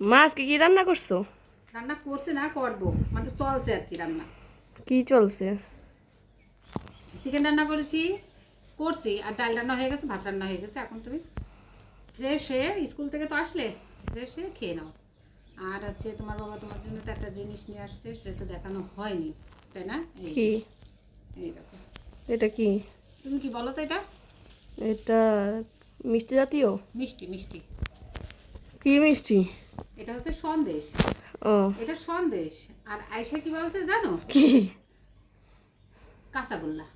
মা আজকে কি রান্না করছ? রান্না করছে না করব। মানে চলছে আর কি রান্না। কি চলছে? চিকেন রান্না করেছি করছি। আর ডাল রান্না হয়ে গেছে ভাত রান্না হয়ে গেছে। এখন তুমি ফ্রেশ হয়ে স্কুল থেকে তো আসলে ফ্রেশ হয়ে খেয়ে নাও। আর হচ্ছে তোমার বাবা তোমার জন্য তো একটা জিনিস নিয়ে আসছে সেটা তো দেখানো হয়নি তাই না? কি? এই দেখো। এটা কি? তুমি কি বলো তো এটা? এটা মিষ্টি জাতীয়? মিষ্টি মিষ্টি। কি মিষ্টি? এটা হচ্ছে সন্দেশ। ও। এটা সন্দেশ। আর আয়সা কি বলছে জানো? কি? কাঁচাগোল্লা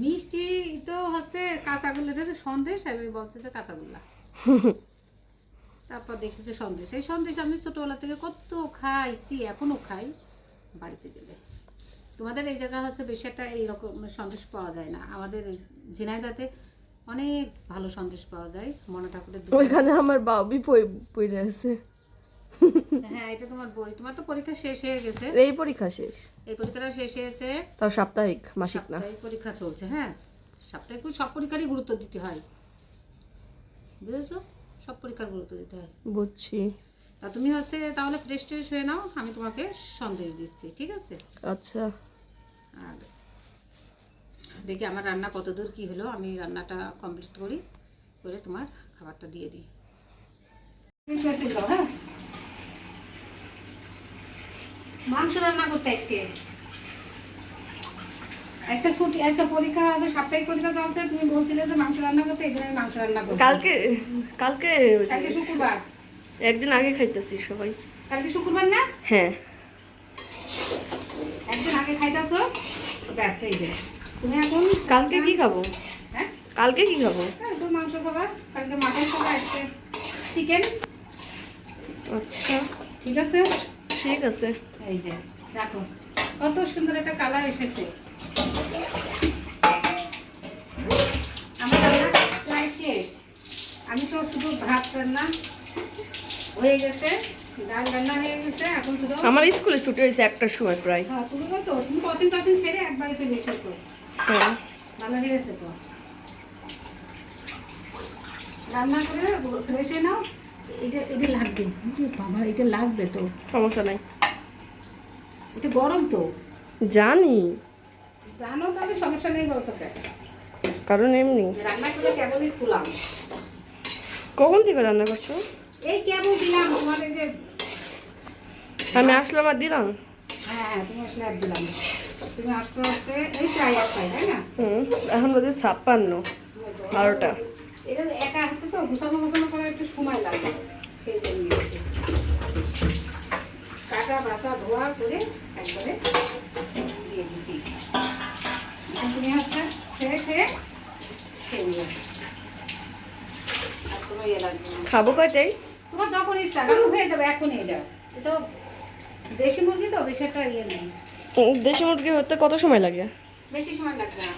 মিষ্টি তো হচ্ছে কাঁচাগোল্লা এটা সন্দেশ আমি বলছে যে কাঁচাগোল্লা তারপর দেখছি যে সন্দেশ। এই সন্দেশ আমি ছোটোবেলা থেকে কত খাইছি এখনও খাই বাড়িতে গেলে। তোমাদের এই জায়গা হচ্ছে বেশি একটা এইরকম সন্দেশ পাওয়া যায় না। আমাদের ঝিনাইদাতে অনেক ভালো সন্দেশ পাওয়া যায় মনে ঠাকুরের ওইখানে আমার বাবি পড়ে আছে। হ্যাঁ এটা তোমার বই। তোমার তো পরীক্ষা শেষ হয়ে গেছে। এই পরীক্ষা শেষ। এই পরীক্ষাটা শেষ হয়েছে। তাও সাপ্তাহিক মাসিক না। সাপ্তাহিক পরীক্ষা চলছে হ্যাঁ। সাপ্তাহিক সব পরীক্ষারই গুরুত্ব দিতে হয়। বুঝেছ? সব পরীক্ষার গুরুত্ব দিতে হয়। বুঝছি। তা তুমি হচ্ছে তাহলে ফ্রেশ ট্রেশ হয়ে নাও আমি তোমাকে সন্দেশ দিচ্ছি ঠিক আছে? আচ্ছা। আর দেখি আমার রান্না কত দূর কী হলো আমি রান্নাটা কমপ্লিট করি করে তোমার খাবারটা দিয়ে দিই। মাংস রান্না করছে আজকে। আজকে ছুটি আজকে পরীক্ষা আছে সাপ্তাহিক পরীক্ষা চলছে তুমি বলছিলে যে মাংস রান্না করতে এই জন্য মাংস রান্না করছি। কালকে কালকে কালকে শুক্রবার। একদিন আগে খাইতেছি সবাই। কালকে শুক্রবার না? হ্যাঁ। একদিন আগে খাইতেছো? ব্যাস এই যে। তুমি এখন কালকে কি খাব? হ্যাঁ? কালকে কি খাব? হ্যাঁ, মাংস খাবার। কালকে মাটন খাবার আজকে চিকেন আচ্ছা। ঠিক আছে? ঠিক আছে। এই যে দেখো কত সুন্দর একটা কালার এসেছে। আমার রান্না প্রায় শেষ। আমি তো শুধু ভাত রান্না হয়ে গেছে ডাল রান্না হয়ে গেছে এখন শুধু আমার স্কুলে ছুটি হয়েছে একটার সময় প্রায়। হ্যাঁ তুমি তো তুমি কচিং টচিং ফেরে একবারে চলে এসেছ। হ্যাঁ তো। রান্না করে ফ্রেশ হয়ে নাও। এটা এটা লাগবে। বাবা এটা লাগবে তো। সমস্যা নাই। এটা গরম তো। জানি। জানো তাহলে সমস্যা নেই বলছো কারণ এমনি। রান্না করে কেবলই খুলাম কখন থেকে রান্না করছ? এই কেবল দিলাম তোমার যে আমি আসলাম আর দিলাম? হ্যাঁ হ্যাঁ তুমি আসলে আর দিলাম তুমি আসতে আসতে এই চাই তাই না? হুম এখন বোধহয় ছাপ্পান্ন বারোটা। এটা একা হাতে তো গুছানো গোছানো করা একটু সময় লাগে সেই জন্য। কাটা বাসা ধোয়া করে একবারে দিয়ে দিছি। তুমি হচ্ছে হয়ে খেয়ে নিও। আর কোনো ইয়ে লাগবে খাব কয়টাই তোমার যখন ইচ্ছা হয়ে যাবে এখনই এটা। এটা দেশি মুরগি তো বেশি একটা ইয়ে নেই। দেশি মুরগি হতে কত সময় লাগে? বেশি সময় লাগবে না।